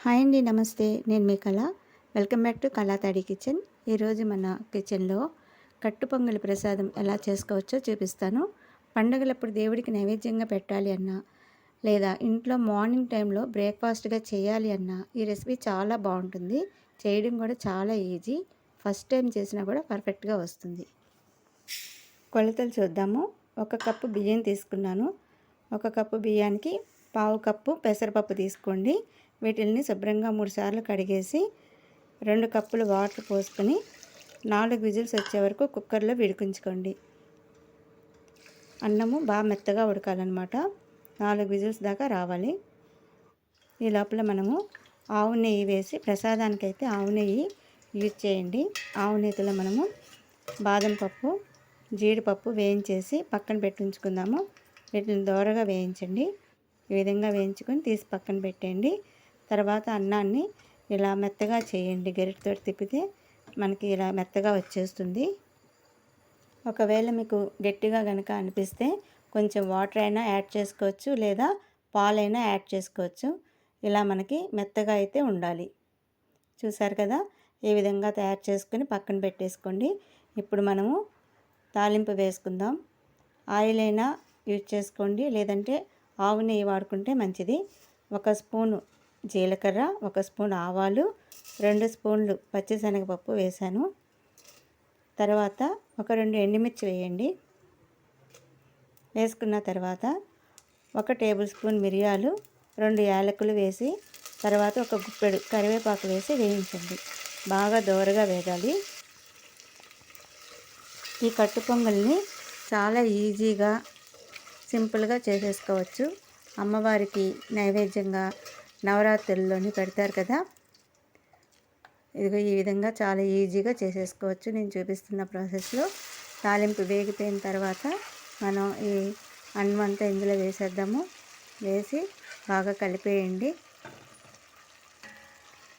Hi అండి నమస్తే. నేను మీ Kala. Welcome back to Kalathadi kitchen. ఈరోజు మన కిచెన్లో కట్టు పొంగలి ప్రసాదం ఎలా చేసుకోవచ్చో చూపిస్తాను. పండగలప్పుడు దేవుడికి నైవేద్యంగా పెట్టాలి అన్నా లేదా ఇంట్లో మార్నింగ్ టైంలో బ్రేక్ఫాస్ట్గా చేయాలి అన్నా ఈ రెసిపీ చాలా బాగుంటుంది. చేయడం కూడా చాలా ఈజీ. ఫస్ట్ టైం చేసినా కూడా పర్ఫెక్ట్గా వస్తుంది. కొలతలు చూద్దాము. ఒక కప్పు బియ్యం తీసుకున్నాను. ఒక కప్పు బియ్యానికి పావు కప్పు పెసరపప్పు తీసుకోండి. వీటిల్ని శుభ్రంగా మూడు సార్లు కడిగేసి రెండు కప్పులు వాటర్ పోసుకొని నాలుగు విజిల్స్ వచ్చే వరకు కుక్కర్లో విడికించుకోండి అన్నము బాగా మెత్తగా ఉడకాలన్నమాట. నాలుగు విజిల్స్ దాకా రావాలి. ఈ లోపల మనము ఆవు నెయ్యి వేసి ప్రసాదానికి అయితే ఆవు నెయ్యి యూజ్ చేయండి. ఆవు నెయ్యిలో మనము బాదం పప్పు జీడిపప్పు వేయించేసి పక్కన పెట్టించుకుందాము. వీటిని దోరగా వేయించండి. ఈ విధంగా వేయించుకొని తీసి పక్కన పెట్టండి తర్వాత అన్నాన్ని ఇలా మెత్తగా చేయండి. గరిటతో తిప్పితే మనకి ఇలా మెత్తగా వచ్చేస్తుంది. ఒకవేళ మీకు గట్టిగా కనుక అనిపిస్తే కొంచెం వాటర్ అయినా యాడ్ చేసుకోవచ్చు లేదా పాలైనా యాడ్ చేసుకోవచ్చు. ఇలా మనకి మెత్తగా అయితే ఉండాలి. చూసారు కదా? ఈ విధంగా తయారు చేసుకొని పక్కన పెట్టేసుకోండి. ఇప్పుడు మనము తాలింపు వేసుకుందాం. ఆయిల్ అయినా యూజ్ చేసుకోండి. లేదంటే ఆవు నెయ్యి వాడుకుంటే మంచిది. ఒక స్పూను జీలకర్ర ఒక స్పూన్ ఆవాలు రెండు స్పూన్లు పచ్చిశనగపప్పు వేశాను తర్వాత ఒక రెండు ఎండుమిర్చి వేయండి. వేసుకున్న తర్వాత ఒక టేబుల్ స్పూన్ మిరియాలు రెండు యాలకులు వేసి తర్వాత ఒక గుప్పెడు కరివేపాకు వేసి వేయించండి. బాగా దోరగా వేగాలి. ఈ కట్టు పొంగల్ని చాలా ఈజీగా సింపుల్గా చేసేసుకోవచ్చు. అమ్మవారికి నైవేద్యంగా నవరాత్రుల్లోని పెడతారు కదా. ఇదిగో ఈ విధంగా చాలా ఈజీగా చేసేసుకోవచ్చు. నేను చూపిస్తున్న ప్రాసెస్లో తాలింపు వేగిపోయిన తర్వాత మనం ఈ అన్నం అంతా ఇందులో వేసేద్దాము. వేసి బాగా కలిపేయండి.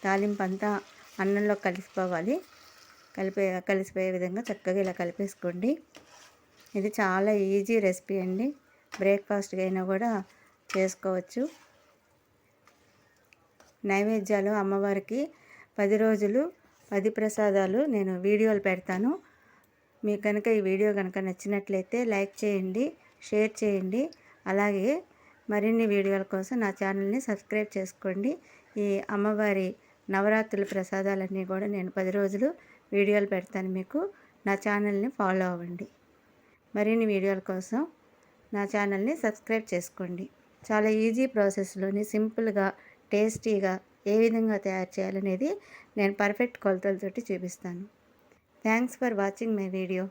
తాలింపు అంతా అన్నంలో కలిసిపోవాలి. కలిపే కలిసిపోయే విధంగా చక్కగా ఇలా కలిపేసుకోండి. ఇది చాలా ఈజీ రెసిపీ అండి. బ్రేక్ఫాస్ట్గా అయినా కూడా చేసుకోవచ్చు. నైవేద్యాలు అమ్మవారికి పది రోజులు పది ప్రసాదాలు నేను వీడియోలు పెడతాను. మీకు కనుక ఈ వీడియో కనుక నచ్చినట్లయితే లైక్ చేయండి షేర్ చేయండి. అలాగే మరిన్ని వీడియోల కోసం నా ఛానల్ని సబ్స్క్రైబ్ చేసుకోండి. ఈ అమ్మవారి నవరాత్రుల ప్రసాదాలన్నీ కూడా నేను పది రోజులు వీడియోలు పెడతాను మీకు. నా ఛానల్ని ఫాలో అవ్వండి. మరిన్ని వీడియోల కోసం నా ఛానల్ని సబ్స్క్రైబ్ చేసుకోండి. చాలా ఈజీ ప్రాసెస్లోని సింపుల్గా టేస్టీగా ఏ విధంగా తయారు చేయాలనేది నేను పర్ఫెక్ట్ కొలతలతోటి చూపిస్తాను. Thanks for watching my video.